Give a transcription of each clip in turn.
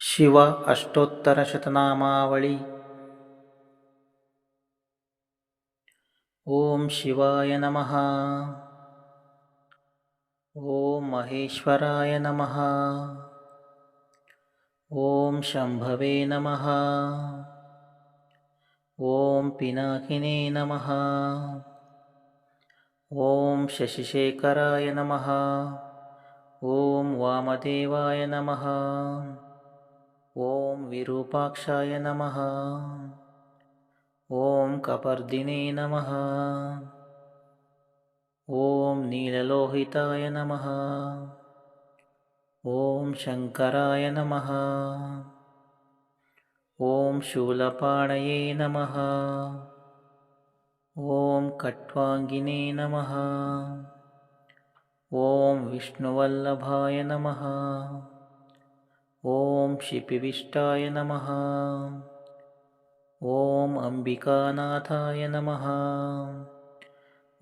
शिव अष्टोत्तरशतनामावळि। ॐ शिवाय नमः। ॐ महेश्वराय नमः। ॐ शम्भवे नमः। ॐ पिनाकिने नमः। ॐ शशिशेखराय नमः। ॐ वामदेवाय नमः। ॐ विरूपाक्षाय नमः। ॐ कपर्दिने नमः। ॐ नीललोहिताय नमः। ॐ शङ्कराय नमः। ॐ शूलपाणये नमः। ॐ कट्वाङ्गिने नमः। ॐ विष्णुवल्लभाय नमः ॐ शिपिविष्टाय नमः। ॐ अम्बिकानाथाय नमः।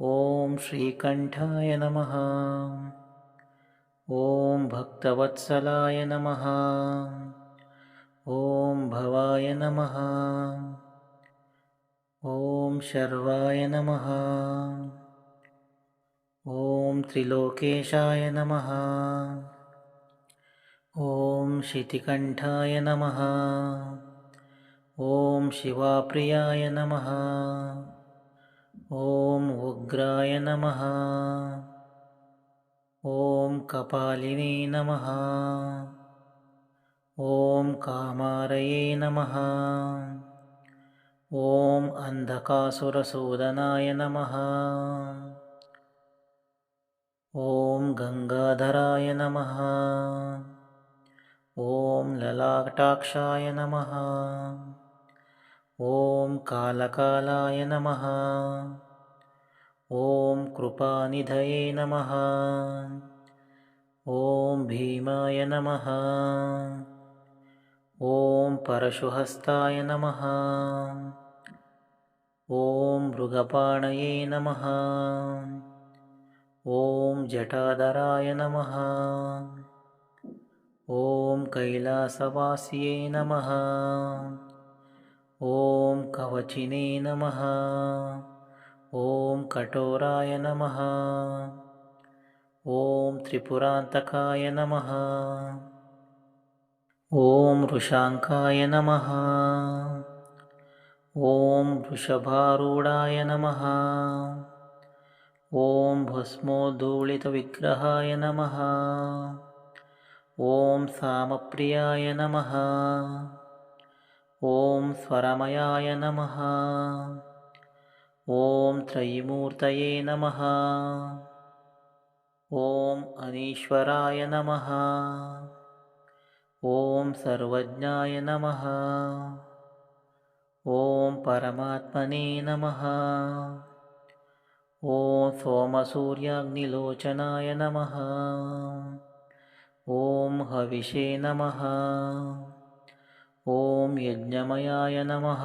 ॐ श्रीकण्ठाय नमः। ॐ भक्तवत्सलाय नमः। ॐ भवाय नमः। ॐ शर्वाय नमः। ॐ त्रिलोकेशाय नमः ॐ शितिकण्ठाय नमः। ॐ शिवाप्रियाय नमः। ॐ उग्राय नमः। ॐ कपालिने नमः। ॐ कामारये नमः। ॐ अन्धकासुरसूदनाय नमः। ॐ गङ्गाधराय नमः ॐ ललाटाक्षाय नमः। ॐ कालकालाय नमः। ॐ कृपानिधये नमः। ॐ भीमाय नमः। ॐ परशुहस्ताय नमः। ॐ मृगपाणये नमः। ॐ जटाधराय नमः ॐ कैलासवास्ये नमः। ॐ कवचिने नमः। ॐ कठोराय नमः। ॐ त्रिपुरान्तकाय नमः। ॐ वृषाङ्काय नमः। ॐ वृषभारूढाय नमः। ॐ भस्मोद्धूलितविग्रहाय नमः ॐ सामप्रियाय नमः। ॐ स्वरमयाय नमः। ॐ त्रयीमूर्तये नमः। ॐ अनीश्वराय नमः। ॐ सर्वज्ञाय नमः। ॐ परमात्मने नमः। ॐ सोमसूर्याग्निलोचनाय नमः ॐ हविषे नमः। ॐ यज्ञमयाय नमः।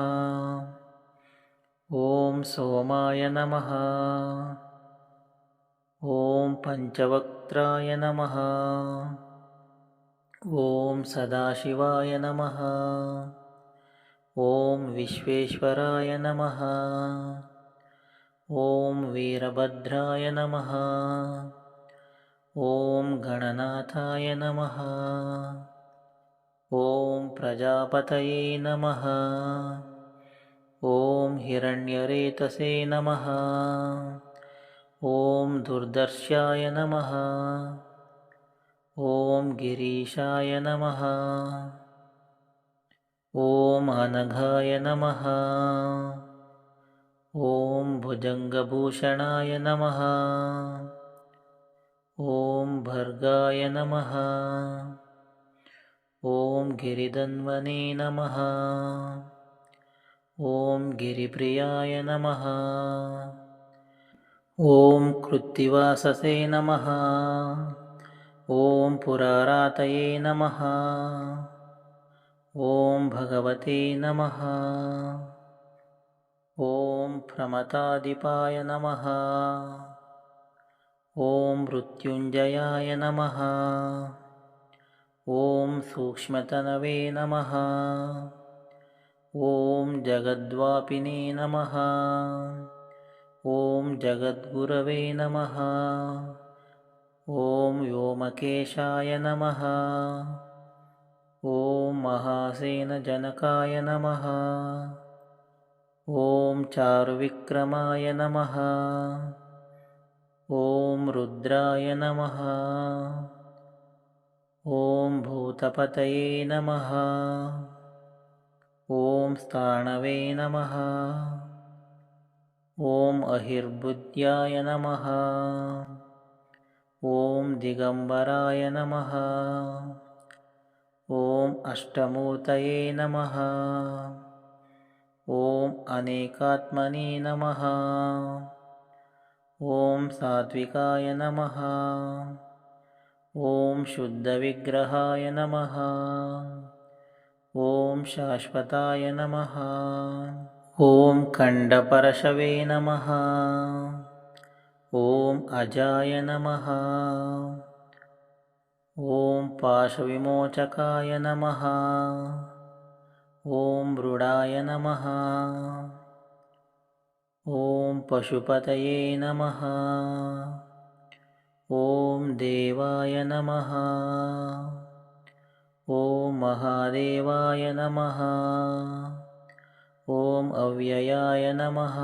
ॐ सोमाय नमः। ॐ पञ्चवक्त्राय नमः। ॐ सदाशिवाय नमः। ॐ विश्वेश्वराय नमः। ॐ वीरभद्राय नमः ॐ गणनाथाय नमः। ॐ प्रजापतये नमः। ॐ हिरण्यरेतसे नमः। ॐ दुर्दर्शाय नमः। ॐ गिरीशाय नमः। ॐ अनघाय नमः। ॐ भुजङ्गभूषणाय नमः ॐ भर्गाय नमः। ॐ गिरिधन्वने नमः। ॐ गिरिप्रियाय नमः। ॐ कृत्तिवाससे नमः। ॐ पुरारातये नमः। ॐ भगवते नमः। ॐ प्रमतादिपाय नमः ॐ मृत्युञ्जयाय नमः। ॐ सूक्ष्मतनवे नमः। ॐ जगद्वापिने नमः। ॐ जगद्गुरवे नमः। ॐ व्योमकेशाय नमः। ॐ महासेनजनकाय नमः। ॐ चारुविक्रमाय नमः ॐ रुद्राय नमः। ॐ भूतपतये नमः। ॐ स्थाणवे नमः। ॐ अहिर्बुद्ध्याय नमः। ॐ दिगम्बराय नमः। ॐ अष्टमूर्तये नमः। ॐ अनेकात्मने नमः ॐ सात्विकाय नमः। ॐ शुद्धविग्रहाय नमः। ॐ शाश्वताय नमः। ॐ खण्डपरशवे नमः। ॐ अजाय नमः। ॐ पाशविमोचकाय नमः। ॐ मृडाय नमः ॐ पशुपतये नमः। ॐ देवाय नमः। ॐ महादेवाय नमः। ॐ अव्ययाय नमः।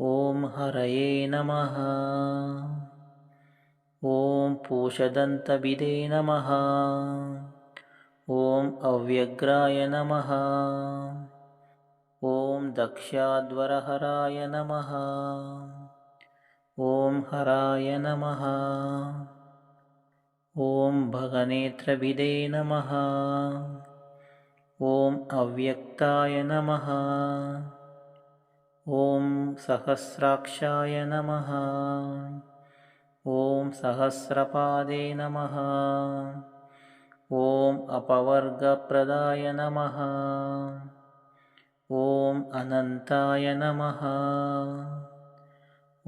ॐ हरये नमः। ॐ पूषदन्तविदे नमः। ॐ अव्यग्राय नमः ॐ दक्ष्याद्वरहराय नमः। ॐ हराय नमः। ॐ भगनेत्रविदे नमः। ॐ अव्यक्ताय नमः। ॐ सहस्राक्षाय नमः। ॐ सहस्रपादे नमः। ॐ अपवर्गप्रदाय नमः ॐ अनन्ताय नमः।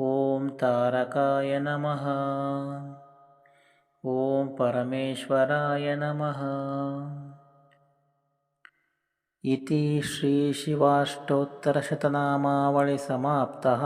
ॐ तारकाय नमः। ॐ परमेश्वराय नमः। इति श्रीशिवाष्टोत्तरशतनामावलिसमाप्तः